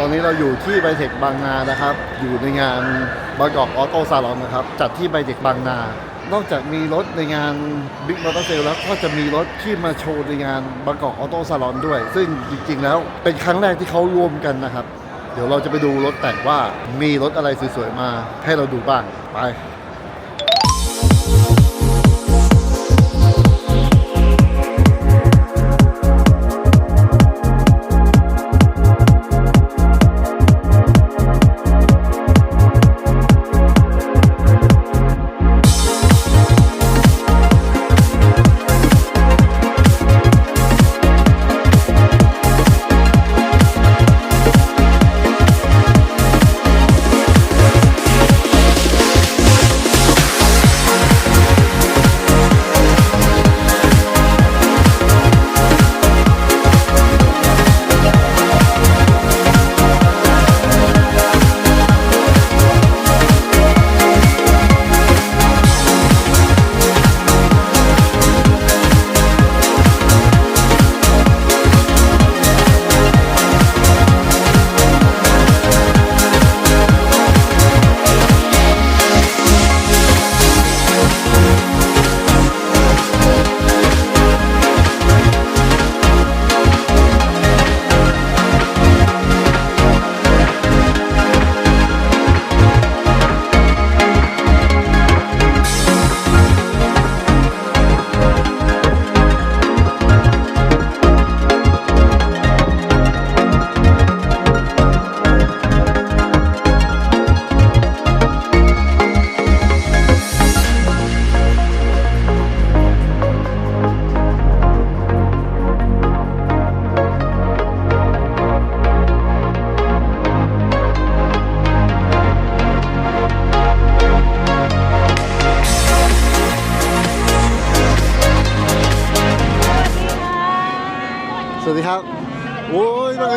ตอนนี้เราอยู่ที่ไบเทคบางนานะครับ อยู่ในงานบางกอกออโต้ซาลอนนะครับ จัดที่ไบเทคบางนา นอกจากมีรถในงานบิ๊กมอเตอร์เซลแล้วก็จะมีรถที่มาโชว์ในงานบางกอกออโต้ซาลอนด้วย ซึ่งจริงๆ แล้วเป็นครั้งแรกที่เขารวมกันนะครับ เดี๋ยวเราจะไปดูรถแต่งว่ามีรถอะไรสวยๆมาให้เราดูบ้างไป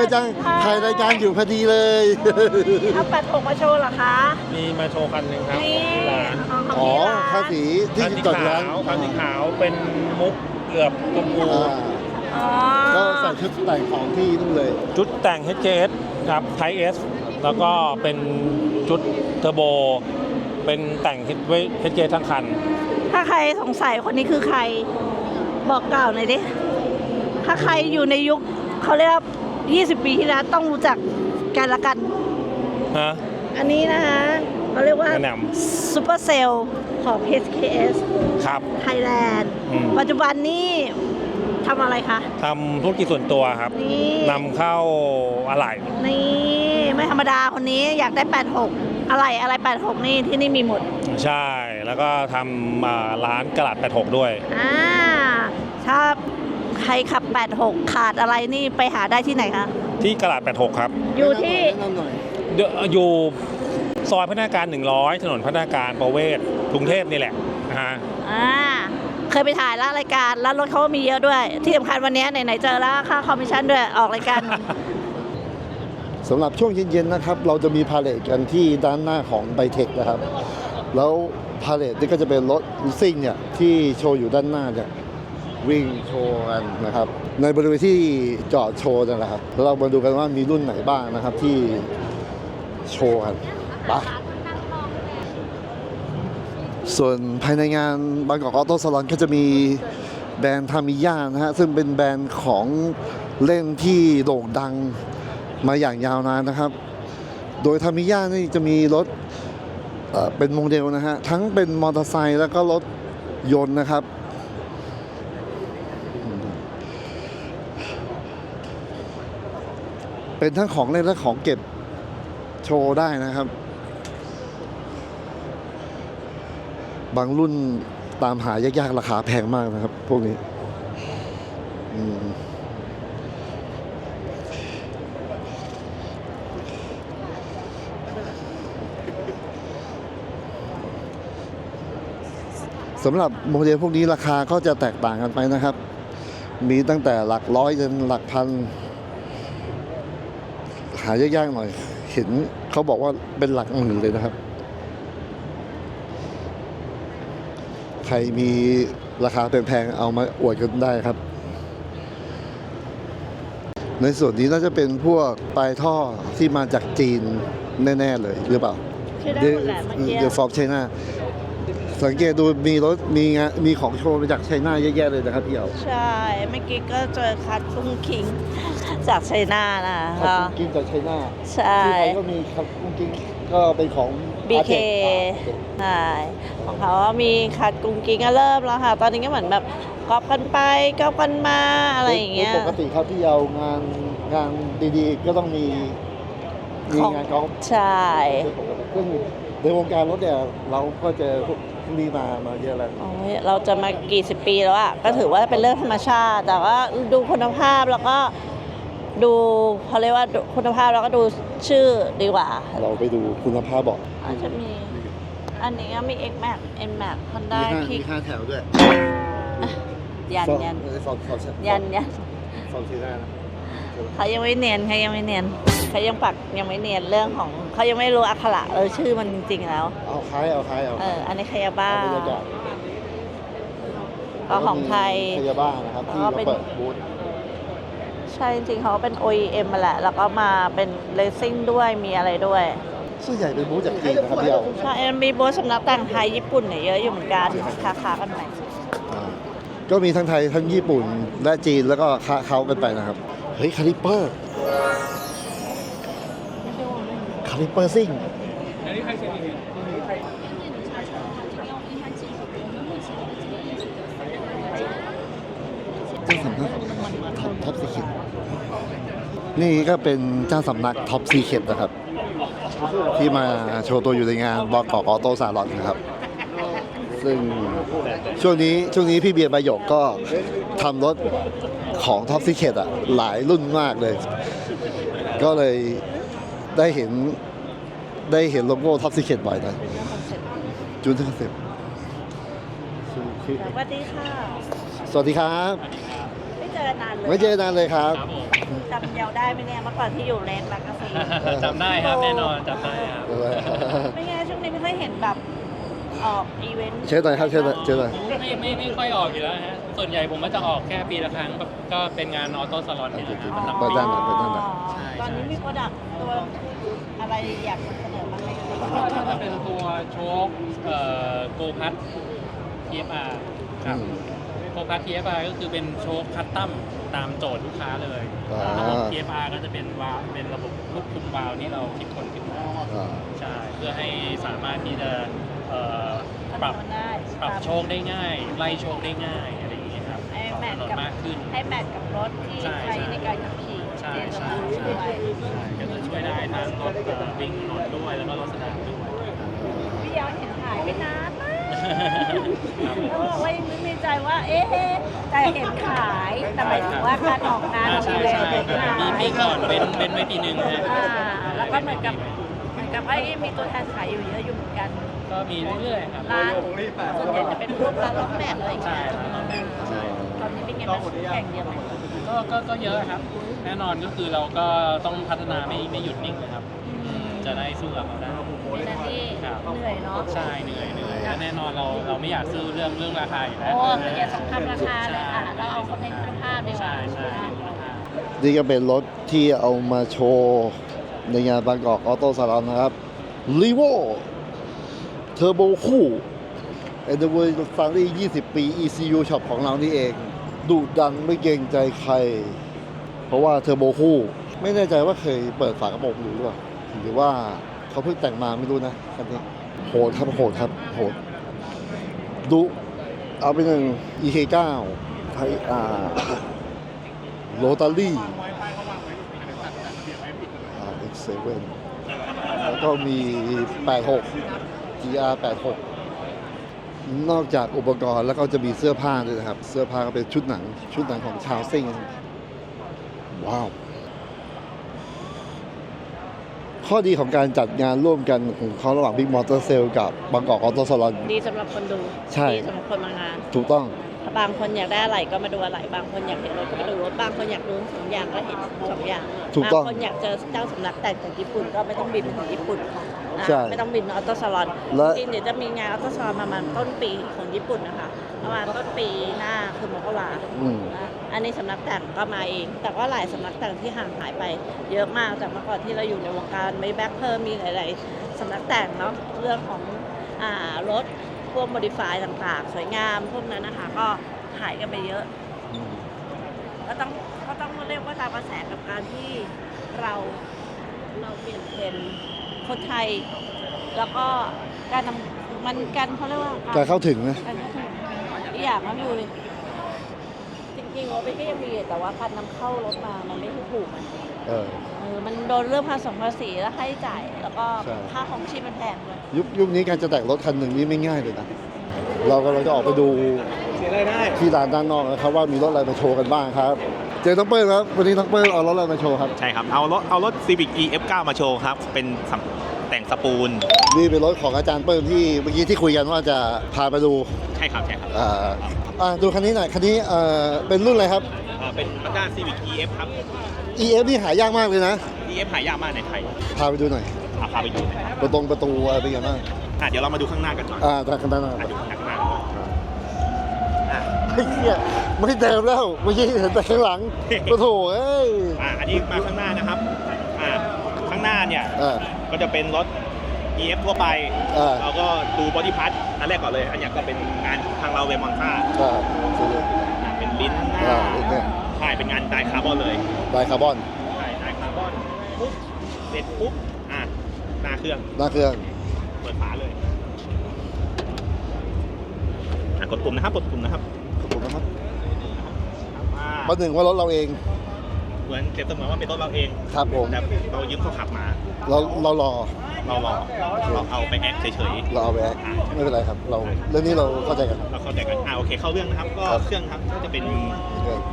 เอิญจังถ่ายรายการอยู่พอดีเลยเอาแปดหกมาโชว์เหรอคะมีมาโชว์คันหนึ่งครับนี่ที่ร้านของอ๋อที่ร้านค่าสีที่คันสีจอดขาร้านวคันสีขาวเป็นมุกเกือบชมพูอ่าอ๋อก็ใส่ชุดแต่งของที่นู่นเลย ชุดแต่ง HJS ครับไท S แล้วก็เป็นชุดเทอร์โบ เป็นแต่งไว้ HJS ทั้งคัน ถ้าใครสงสัยคนนี้คือใคร บอกกล่าวหน่อยดิถ้าใครอยู่ในยุคเขาเรียกว่า 20 ปีที่แล้วต้องรู้จักกันละกัน ฮะ อันนี้นะคะเขาเรียกว่าแนะนซูเปอร์เซลล์ของ HKS ครับ Thailand อืม ปัจจุบันนี้ทำอะไรคะ ทำธุรกิจส่วนตัวครับนี่ นำเข้าอะไหล่นี่ไม่ธรรมดาคนนี้อยากได้ 86 อะไรอะไร 86 นี่ที่นี่มีหมด ใช่ แล้วก็ทำอ่าร้านกระดาษ86 ด้วย อ่าถ้า ใครขับ 86 ขาดอะไรนี่ไปหาได้ที่ไหนคะ ที่กระดาษ86 ครับอยู่ที่แนะนำหน่อยเดี๋ยวอยู่ซอยพัฒนาการ 100 ถนนพัฒนาการประเวศกรุงเทพนี่แหละนะฮะ อ่า เคยไปถ่ายแล้วรายการ แล้วรถเขาก็มีเยอะด้วย ที่สำคัญวันนี้ไหนๆเจอแล้วค่าคอมมิชชั่นด้วย ออกรายการ สำหรับช่วงเย็นๆนะครับ เราจะมีพาเลทกันที่ด้านหน้าของไบเทคนะครับ แล้วพาเลทนี่ก็จะเป็นรถซิ่งเนี่ยที่โชว์อยู่ด้านหน้าเนี่ย วิ่งโชว์กันนะครับ ในบริเวณที่จอดโชว์นะครับเรามาดูกันว่ามีรุ่นไหนบ้างนะครับที่โชว์กันไปส่วนภายในงานบางกอกออโต้สลอนก็จะมีแบรนด์ทามิยานะฮะซึ่งเป็นแบรนด์ของเล่นที่โด่งดังมาอย่างยาวนานนะครับ โดยทามิยานี่จะมีรถเอ่อเป็นโมเดลนะฮะทั้งเป็นมอเตอร์ไซค์แล้วก็รถยนต์นะครับ เป็นทั้งของเล่นและของเก็บโชว์ได้นะครับ บางรุ่นตามหายากๆ ราคาแพงมากนะครับ พวกนี้สำหรับโมเดลพวกนี้ราคาก็จะแตกต่างกันไปนะครับ มีตั้งแต่หลักร้อยจนหลักพัน หายากๆหน่อย เห็นเขาบอกว่าเป็นหลักหมื่นเลยนะครับ ใครมีราคาแพงๆเอามาอวดกันได้ครับ ในส่วนนี้น่าจะเป็นพวกปลายท่อที่มาจากจีนแน่ ๆ เลยหรือเปล่าชื่อได้หมดแหละเมื่อกี้เดอะฟอร์มไชน่าสังเกตดูมีรถมีงานมีของโชว์มาจากไชน่าเยอะแยะเลยนะครับพี่เอ๋ใช่ เมื่อกี้ก็เจอคัดกุ้งคิง จากไชน่านะขับก็กุ้งกิ้งจากไชน่าใช่ ที่ไทยก็มีขับกุ้งกิ้งก็เป็นของ BK Arctic ใช่ของเขาก็มีคัดกุ้งกิงก็เริ่มแล้วค่ะ ตอนนี้ก็เหมือนแบบกอบกันไปกอบกันมาอะไรอย่างเงี้ย โดปกติครับพี่เยาวงานงานดีๆ ก็ต้องมีมีของ งานกอล์ฟใช่เป็นปกติซึ่งในวงการรถเนี่ยเราก็เจอพวกนี้มามาเยอะแล้ว โอ้ยเราจะมากี่สิบปีแล้วอะก็ถือว่าเป็นเรื่องธรรมชาติ แต่ว่าดูคุณภาพแล้วก็ ดูเขาเรียกว่าดูคุณภาพแล้วก็ดูชื่อดีกว่า เราไปดูคุณภาพเบอกอาจจะมี อันนี้ก็มี X Max N Max Honda มีห้า Kick มีห้าแถวด้วยยันยันฟอนฟอนยันยันฟอนซีน่านะเขายังไม่เนียนเขายังไม่เนียนเขายังปักยังไม่เนียนเรื่องของเขายังไม่รู้อักขระเออชื่อมันจริง ๆ แล้ว เอาคล้ายเอาคล้ายเอาเอออันนี้คายาบ้าเอาบรรยากาศก็ของไทยคายาบ้านะครับ ที่แล้วก็เราเป็นเปิดบูธ ใช่จริงๆเขาเป็น OEM มาแหละ แล้วก็มาเป็นเลสซิ่งด้วยมีอะไรด้วยส่วนใหญ่เป็นบูธจากจีนนะครับพี่เยาวใช่มีโบสสำนักแต่งไทยญี่ปุ่นเนี่ยเยอะอยู่เหมือนกันค้าค้าๆกันไปอ่าก็มีทั้งไทยทั้งญี่ปุ่นและจีนแล้วก็ค้าเขากันไปนะครับ เฮ้ยคาลิปเปอร์คาลิปเปอร์ซิ่งเจ้าสำนักท็อปท็อปซีเ e ต นี่ก็เป็นเจ้าสำนักท็อปซีเคตนะครับ ที่มาโชว์ตัวอยู่ในงานบอกกออโต้ซาลอนนะครับ ซึ่งช่วงนี้ช่วงนี้พี่เบียร์ใบหยกก็ทำรถของท็อปซีเคตอะหลายรุ่นมากเลย ก็เลยได้เห็นได้เห็นโลโก้ท็อปซีเคตบ่อยหน่อยจูนเทอร์เซปสวัสดีค่ะ สวัสดีครับไม่เจ อกันนานเลยไม่เจอนานเลยครับ ครับผมจำเยาวได้ไหมเนี่ยเมื่อก่อนที่อยู่เลนแมกกาซีนจำได้ครับแน่นอนจำได้ครับไม่ไงช่วงนี้ไม่ค่อยเห็นแบบออกอีเวนต์เชิญหน่อยครับเชิญหน่อยเชิญหน่อยไม่ไม่ไม่ค่อยออกอยู่แล้วฮะส่วนใหญ่ผมก็จะออกแค่ปีละครั้งแบบก็เป็นงานออโต้สลอนนี่แหละครับประจำเปิปีดด้านหลังเปิดด้านหลังใช่ ตอนนี้มีโปรดักต์ตัวอะไรอยากนำเสนอบ้างไหมคะก็จะเป็นตัวโชคเอ่อโกพัท TFR ครับ โกพัท TFR ก็คือเป็นโชคคัสตัมตามโจทย์ลูกค้าเลยอ่า ระบบ TFR ก็จะเป็นวาล์วเป็นระบบควบคุมวาล์วที่เราคิดค้นขึ้นมาอ่า ใช่เพื่อให้สามารถที่จะเอ่อปรับมันได้ปรับโชคได้ง่าย ไล่โชคได้ง่ายอะไรอย่างเงี้ยครับให้แมทถนนกับมากขึ้น ให้แมทกับรถที่ใช่ใช้ใช่ ในการขับขี่ใช่เจนสใช่มาร์ทใช่ด้วยใช่ก็จะช่วยได้ทั้งรถเอ่อวิ่งถนนด้วยแล้วก็รถสนามด้วย พี่ยาวเห็นขายไปนานมา กแล้วบอกว่ายังนึกในใจว่า เอ๊ะแต่เห็นขาย แต่หมายถึงว่าการออกงานอ่าของใช่เลยใช่เห็นขายมีปีก่อนเป็นเป็นไว้ปีหนึ่งฮะอ่าแล้วก็เหมือนกับเหมือนกับว่าเอ๊ะมีตัวแทนขายอยู่เยอะอยู่เหมือนกันก็มีเรื่อยๆครับร้านส่วนใหญ่จะเป็นพวกร้านรถแบบอะไรอย่างใช่เงี้ยร้านรถแบบใช่ตอนนี้เป็นไงบ้างแข่งเยอะไหมก็ก็ก็เยอะครับ แน่นอนก็คือเราก็ต้องพัฒนาไม่ไม่หยุดนิ่งนะครับจะได้สู้กับเขาได้เป็นอะไรที่ครับเหนื่อยเนาะ ใช่เหนื่อยเหนื่อย และแน่นอนเราเราไม่อยากซื้อเรื่องเรื่องราคาอยู่แล้วโอ้ไม่อยากสงครามราคาเลยอะเราเอาคนในคุณภาพดีกว่าใช่ใช่ราคานี่ก็เป็นรถที่เอามาโชว์ในงานบางกอกออโต้ซาลอนนะครับ r ีโวเทอร์โบคู่เอ็นเดอร์เวอร์ฟารี่ 20 ปี ECU Shop ของเรานี่เองดุดันไม่เกรงใจใคร เพราะว่าเทอร์โบคู่ ไม่แน่ใจว่าเคยเปิดฝากระโปรงดูหรือเปล่าหรือว่าเขาเพิ่งแต่งมาไม่รู้นะคันนี้ โหดครับโหดครับโหดดุเอาไปหนึ่ง EK9 ไทยอาร์โรตารี่ RX7 แล้วก็มี 86 GR 86 นอกจากอุปกรณ์แล้วก็จะมีเสื้อผ้าด้วยนะครับ เสื้อผ้าก็เป็นชุดหนัง ชุดหนังของชาวซิงว้าว ข้อดีของการจัดงานร่วมกันของเขาระหว่าง Big Motor Sale กับบางกอกออโต้ซาลอน ดีสำหรับคนดูใช่ ดีสำหรับคนมางาน ถูกต้อง บางคนอยากได้อะไรก็มาดูอะไร บางคนอยากเห็นรถก็มาดูรถบางคนอยากดูสองอย่างก็เห็นสองอย่างถูกต้องบางคนอยากเจอเจ้าสำนักแต่งจากญี่ปุ่นก็ไม่ต้องบินไปถึงญี่ปุ่นนะใช่ไม่ต้องบินออโต้ซาลอนและ จริงๆเดี๋ยวจะมีงานออโต้ซาลอนประมาณต้นปีของญี่ปุ่นนะคะประมาณต้นปีหน้าคือมกราอืมนะ อันนี้สำนักแต่งก็มาเอง แต่ก็หลายสำนักแต่งที่ห่างหายไป เยอะมากจากเมื่อก่อนที่เราอยู่ในวงการไม่แบ็คเพิ่มมีหลายๆสำนักแต่งเนาะเรื่องของอ่ารถพวกโมดิฟายต่างๆ สวยงามพวกนั้นนะคะก็หายกันไปเยอะ ก็ต้องก็ต้องเรียกว่าตามกระแสกับการที่เราเราเปลี่ยนเป็นคนไทย แล้วก็การนำมันการเขาเรียกว่าการเข้าถึงนะการเข้าถึงอีกอย่างก็คือ จริงๆรถก็ยังมีแต่ว่าการนำเข้ารถมามันไม่ถูกมันเออ เออมันโดนเรื่องภาษีภาษีแล้วค่าใช้จ่ายแล้วก็ใช่ ค่าของชีพมันแพงด้วยยุคยุคนี้การจะแต่งรถคันหนึ่งนี่ไม่ง่ายเลยนะ เรากำลังจะออกไปดูที่ร้านด้านนอกนะครับ ว่ามีรถอะไรมาโชว์กันบ้างครับ เจอน้องเปิ้ลครับวันนี้น้องเปิ้ลเอารถอะไรมาโชว์ครับ ใช่ครับ เอารถเอารถ Civic EF9 มาโชว์ครับ เป็นสำ แต่งสปูลนี่เป็นรถของอาจารย์เปิ้ลที่เมื่อกี้ที่คุยกันว่าจะพาไปดูใช่ครับใช่ครับอ่าอ่าดูคันนี้หน่อยคันนี้เอ่อเป็นรุ่นอะไรครับ อ่าเป็น Mazda Civic EF ครับ EF นี่หายากมากเลยนะ EF หายากมากในไทยพาไปดูหน่อย อะพาไปดูหน่อยครับประตงประตูอะไรเป็นยังไงบ้างอะเดี๋ยวเรามาดูข้างหน้ากันก่อนอ่าทางด้านหน้าอะดูข้างหน้าก่อนอะไอ้เหี้ยไม่เดิมแล้วไม่ใช่เห็นแต่ข้างหลังโอ้โถเอ้ยอะอันนี้มาข้างหน้านะครับอะข้างหน้าเนี่ย อ่า ก็จะเป็นรถ EF ทั่วไปอ่าเราก็ดูบอดี้พาร์ทอันแรกก่อนเลย อันเนี้ยก็เป็นงานทางเราเวมอนค่าอ่าสุดยอด เป็นลิ้นหน้าอ่าลิ้นเนี่ย ใช่เป็นงานไดคาร์บอนเลยไดคาร์บอนใช่ไดคาร์บอนปุ๊บเสร็จปุ๊บอะหน้าเครื่องหน้าเครื่องเปิดฝาเลยอะกดปุ่มนะครับกดปุ่มนะครับขอบคุณนะครับอ่าประหนึ่งว่ารถเราเอง เหมือนเปรียบเสมือนว่าเป็นรถเราเองครับผม แต่เรายืมเขาขับมา เราเรารอเรารอเราเอาไปแอคเฉยเราเอาไปแอคไม่เป็นไรครับ เราเรื่องนี้เราเข้าใจกัน ๆเราเข้าใจกันอ่าโอเคเข้าเรื่องนะครับ ก็ครับ เครื่องครับก็จะเป็น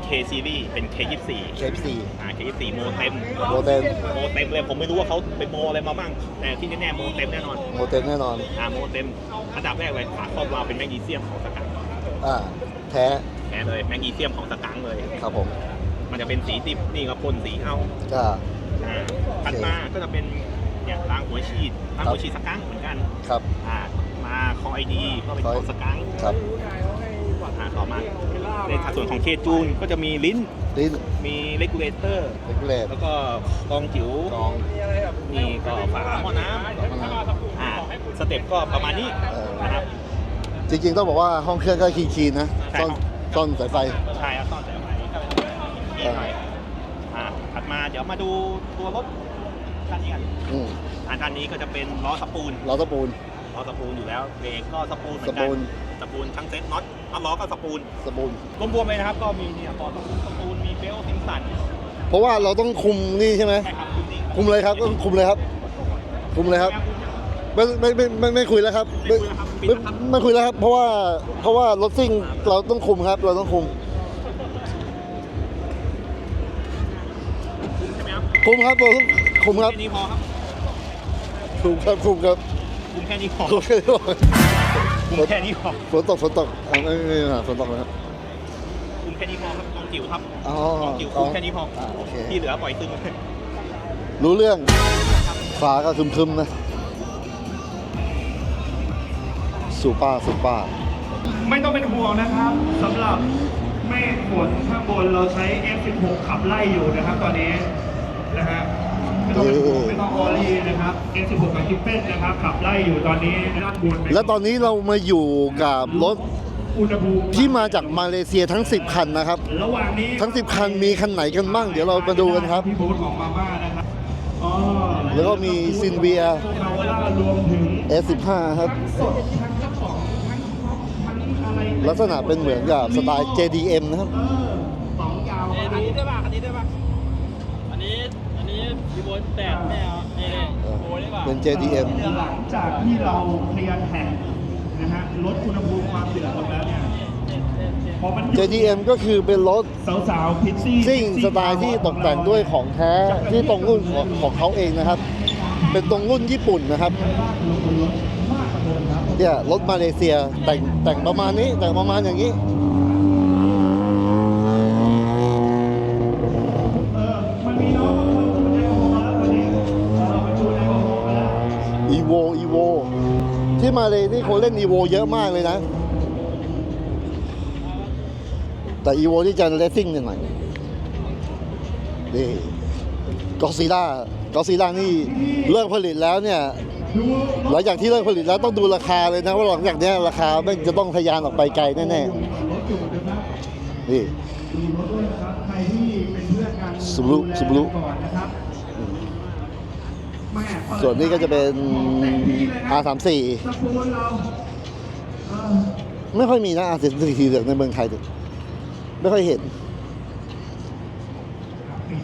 K series เป็น K24 เคฟซีอ่า K24 โมเต็มโมเต็มโมเต็มเลยผมไม่รู้ว่าเขาไปโมอะไรมาบ้าง แต่ที่แน่ๆโมเต็มแน่นอนโมเต็มแน่นอน อ่าโมเต็มอันดับแรกเลยฝาครอบเราเป็นแมกนีเซียมของสกังอ่า แท้แท้เลยแมกนีเซียมของสกังเลย ครับผม มันจะเป็นสีติบนี่ก็พ่นสีเอาก็อ่าถัดมาก็จะเป็นเนี่ยรางหัวฉีดรางหัวฉีดสกังเหมือนกันครับอ่ามาคอไอดีก็เป็นคอของสกังครับอ่าต่อมาในส่วนของเคจูนก็จะมีลิ้นลิ้นมีเลกูเลเตอร์เล็กเลดแล้วก็กองจิ๋วกองมีก็ฝาหม้อน้ำอ่าสเต็ปก็ประมาณนี้เออนะครับจริงๆต้องบอกว่าห้องเครื่องก็คีคีนๆนะใช่ซ่อนครับซ่อนสายไฟใช่ครับซ่อนแต่ไว้ นี่หน่อยอ่าถัดมาเดี๋ยวมาดูตัวรถคันนี้กันอืมอันด้านนี้ก็จะเป็นล้อสปูลล้อตะปูนล้อสปูลอยู่แล้วเบรกก็สปูลเหมือนสกัปูนลสปูลทั้งเซ็ตน็อตน็อตล้อก็สปูลสปูน รวมๆเลยนะครับ ก็มีเนี่ยปอสปูลมีเบลต์ซิมสันเพราะว่าเราต้องคุมนี่ใช่ไหมใช่ครับคุณนี่คุมเลยครับต้องคุมเลยครับ คุมเลยครับ ไม่ไม่ไม่ไม่ไม่คุยแล้วครับไม่ไม่ไม่คุยแล้วครับ เพราะว่าเพราะว่ารถซิ่งเราต้องคุมครับ เราต้องคุม ช่ไหมครับคุมครับเราต้องคุมครับแค่นี้พอครับคุมครับคุมครับคุมแค่นี้พอคุมแค่นี้พอคุมแค่นี้พอฝนตกฝนตกอะไม่ไม่ไม่ไม่ฝนตกนะครับคุมแค่นี้พอครับกองจิ๋วครับอ๋อกองจิ๋วคุมแค่นี้พออ่าโอเคที่เหลือปล่อยตึงรู้เรื่องฟ้าก็ครึมๆนะสูป้าสูป้าไม่ต้องเป็นห่วงนะครับสำหรับเมฆฝนข้างบนเราใช้ F16 ขับไล่อยู่นะครับตอนนี้ นะฮะไม่ต้องเป็นห่วงไม่ต้องออรี่นะครับ F16 กับคิปเป้นนะครับขับไล่อยู่ตอนนี้ด้านบนเป็นและตอนนี้เรามาอยู่กับรถอุณหภูมิที่มาจากมาเลเซียทั้ง 10 คันนะครับ ระหว่างนี้ทั้ง 10 คันมีคันไหนกันบ้าง เดี๋ยวเรามาดูกันครับ พี่บูธของมาม่านะครับอ๋อแล้วก็มีซินเวียคาร่ารวมถึง S15 ครับ สดทั้งกระป๋องทั้งท็อปทั้งอะไรลักษณะเป็นเหมือนกับสไตล์ JDM นะครับเออสองยาวอันนี้ได้ป่ะอันนี้ได้ป่ะอันนี้ อันนี้ดีโบ นแปดไม่เอานี่นี่โบได้ป่ะเป็น JDM หลังจากที่เราเคลียร์แท็กนะฮะลดอุณหภูมิความเดือดลงแล้วเนี่ยพอมันหยุด JDM ก็คือเป็นรถสาวๆพิซซี่ซิ่งสไตล์ที่ตกแต่งด้วยของแท้ที่ตรงรุ่นของของเขาเองนะครับ เป็นตรงรุ่นญี่ปุ่นนะครับเนี่ยรถมาเลเซียแต่งแต่งประมาณนี้แต่งประมาณอย่างนี้ เลยนี่คนเล่นอีโวเยอะมากเลยนะ แต่อีโวที่จะเลสซิ่งหน่อยนี่กอซิล่ากอซิล่านี่เลิกผลิตแล้วเนี่ยหลังจากที่เลิกผลิตแล้วต้องดูราคาเลยนะว่าหลังจากเนี้ยราคาไม่จะต้องทะยานออกไปไกลแน่ๆนี่ดูรถด้วยนะครับใครที่เป็นเพื่อนกันสุบลุสุบลุ ก่อนนะครับแม่เปิด ส่วนนี้ก็จะเป็นเต็มที่เลยนะ R34 สปูนเราเออไม่ค่อยมีนะ R34 สีเหลืองในเมืองไทยเนี่ยไม่ค่อยเห็น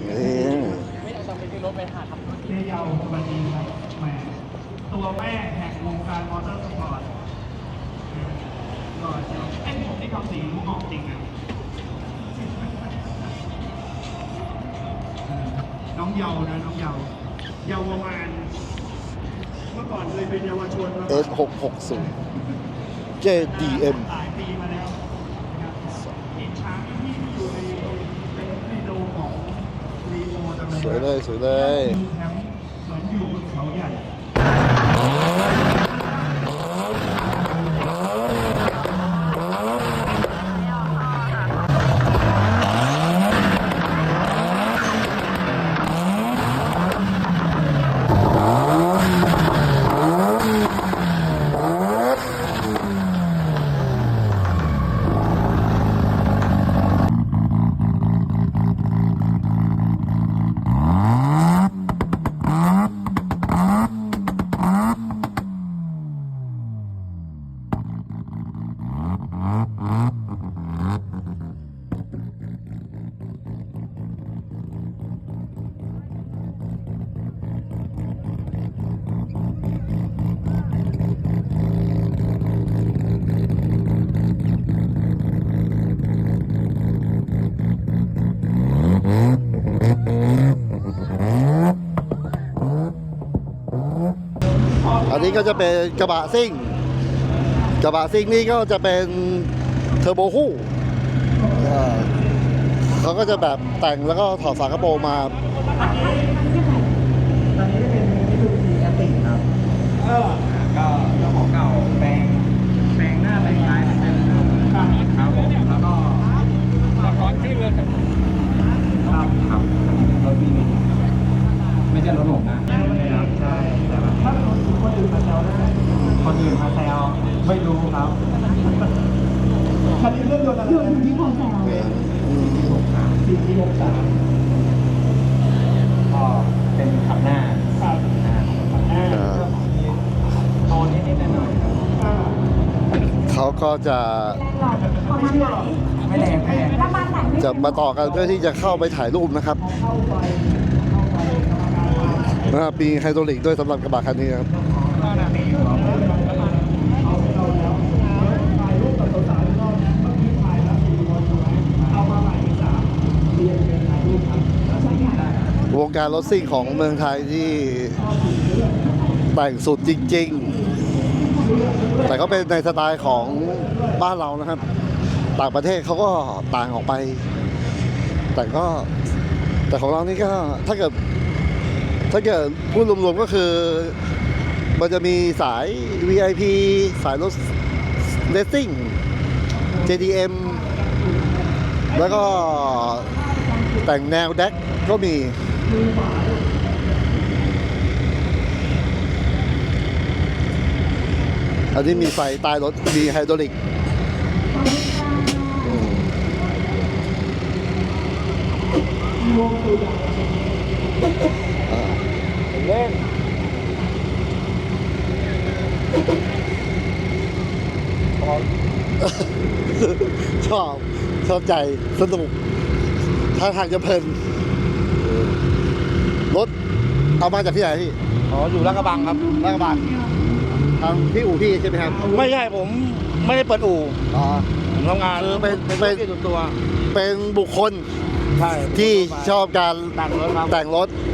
เอ๊ะไม่ต้องไปที่รถไปหาทำเจ๊ยาวบันดีครับแหมตัวแม่แห่งวงการมอเตอร์สปอร์ตก็จะเอ้ยผมนี่ทำสีรู้ออกจริงอะน้องเยาว์นะน้องเยาว์ เยาวประมาณเมื่อก่อนเคยเป็นเยาวชนมาก่อน S660 JDM หลายปีมาแล้วนะครับอินช้างที่อยู่ในเป็นในโดมของรีโมจังเลยสวยเลยสวยเลย มีแคมป์เหมือนอยู่บนเขาใหญ่ อั นนี้ก็จะเป็นกระบะซิ่ง กระบะซิ่งนี่ก็จะเป็นเทอร์โบคู่อ่าเขาก็จะแบบแต่งแล้วก็ถอดฝากระโปรงมาตอนนี้จะเป็นมิซูบิชิแอตติครับเออก็เจ้าของเก่าแปลงแปลงหน้าแปลงท้ายเหมือนเดิมครับครับผมแล้วก็สะท้อนขึ้นเลยครับครับครับรถวีวินไม่ใช่รถผมนะ คนอื่นมาแซวได้คนอื่นมาแซวไม่รู้ครับคันนี้เรื่องยนต์อะไรนะสี่ที่หกสามก็เป็นขับหน้าครับอ่าขับหน้าอ่าก็มีโทนนิดๆหน่อยๆครับอ่าเขาก็จะไม่เชื่อหรอกไม่แรงไม่แรงจะมาต่อกันเพื่อที่จะเข้าไปถ่ายรูปนะครับ ปีไฮดรอลิกด้วยสำหรับกระบะคันนี้ครับวๆอีการียนเป็นถ่ายรูปครับแล้วใช้งานได้วงการรถซิ่งของเมืองไทยที่แต่งสุดจริง ๆ แต่ก็เป็นในสไตล์ของบ้านเรานะครับ ต่างประเทศเขาก็ต่างออกไป แต่ก็แต่ของเรานี่ก็ถ้าเกิด ถ้าเกิดพูดรวมๆก็คือ มันจะมีสาย VIP สายรถเลสซิ่ง JDM แล้วก็แต่งแนวแดกก็มีอันนี้มีไฟใต้รถ มีไฮดรอลิกอ เล่นชอบ ชอบใจสนุกท่าทางจะเพลินรถเอามาจากที่ไหนพี่อ๋ออยู่ลาดกระบังครับลาดกระบังทางพี่อู่พี่ใช่ไหมครับไม่ใช่ผมไม่ได้เปิดอู่อ๋อผมทำงานคือเป็นเป็นเป็นธุรกิจส่วนตัว เป็นบุคคลใช่ที่ชอบการแต่งรถครับแต่งรถคั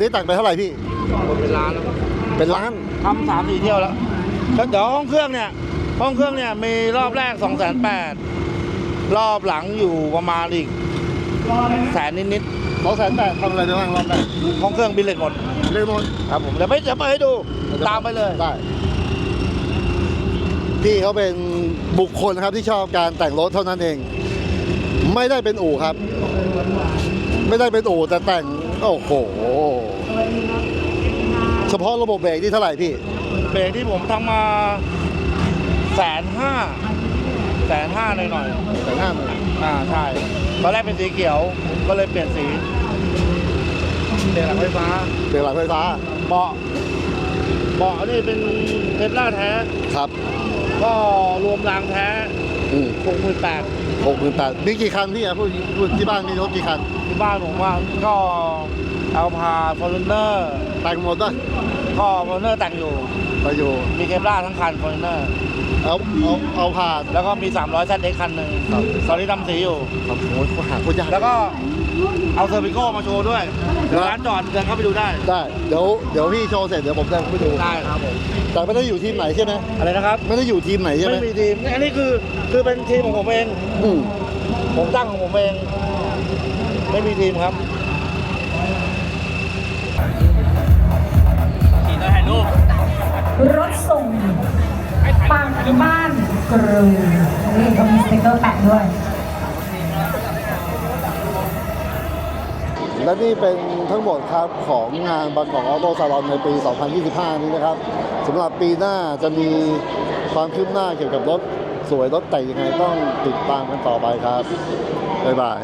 นนี้แต่งไปเท่าไหร่พี่คนเป็นล้านแล้วเป็นล้านทำสามสี่เที่ยวแล้วแล้วเดี๋ยวห้องเครื่องเนี่ย ห้องเครื่องเนี่ยมีรอบแรก2องแสนแปดรอบหลังอยู่ประมาณอีกแสนนิดสองแสนแปดทำอะไรไปบ้างรอบแรกๆห้องเครื่องบินเหล็กหมดเล่นหมด ครับผมเดี๋ยวไปจะไปให้ดู ตามไปเลย ได้พี่เขาเป็นบุคคลนะครับที่ชอบการแต่งรถเท่านั้นเอง ไม่ได้เป็นอู่ครับ ไม่ได้เป็นอู่แต่แต่ง โอ้โห เฉพาะระบบเบรกนี่เท่าไหร่พี่ เบรกที่ผมทำมาแสนห้าแสนห้าหน่อยหน่อยแต่หน้ามันๆอ่าใช่ตอนแรกเป็นสีเขียวก็เลยเปลี่ยนสีเปลี่ยนหลังไฟฟ้าเบรกหลังไฟฟ้าเบาะเบาะนี่เป็นเทสลาแท้ครับ ก็รวมรางแท้อืมหกหมื่นแปดหกหมื่นแปดมีกี่คันพี่อะพูดพูดที่บ้านมีรถกี่คันที่บ้านผมว่าก็ เอาพาฟอร์จูเนอร์แต่งหมดป่ะก็ฟอร์จูเนอร์แต่งอยู่ไปอยู่ มีเคปล่าทั้งคันฟอร์จูเนอร์เอาเอาเอาผ่านแล้วก็มี 300แซดเอ็กคันหนึ่งครับตอนนี้ทำสีอยู่ ครับโอ้ยหาโคตรยากแล้วก็เอาเซอร์วิโก้มาโชว์ด้วยเดี๋ยวร้านจอดเดินเข้าไปดูได้ ได้เดี๋ยวเดี๋ยวพี่โชว์เสร็จเดี๋ยวผมจะไปดู ได้ครับผม แต่ไม่ได้อยู่ทีมไหนใช่ไหมอะไรนะครับ ไม่ได้อยู่ทีมไหนใช่ไหมไม่มีทีม อันนี้คือคือเป็นทีมของผมเอง อืมผมตั้งของผมเอง ไม่มีทีมครับ รถส่งปังบ้านกรูนี่เขามีสติ๊กเกอร์แปะด้วย และนี่เป็นทั้งหมดครับของงานบางกอกออโต้ซาลอนในปี 2025 นี้นะครับสำหรับปีหน้าจะมีความคืบหน้าเกี่ยวกับรถสวยรถแต่งยังไงต้องติดตามกันต่อไปครับ บ๊ายบาย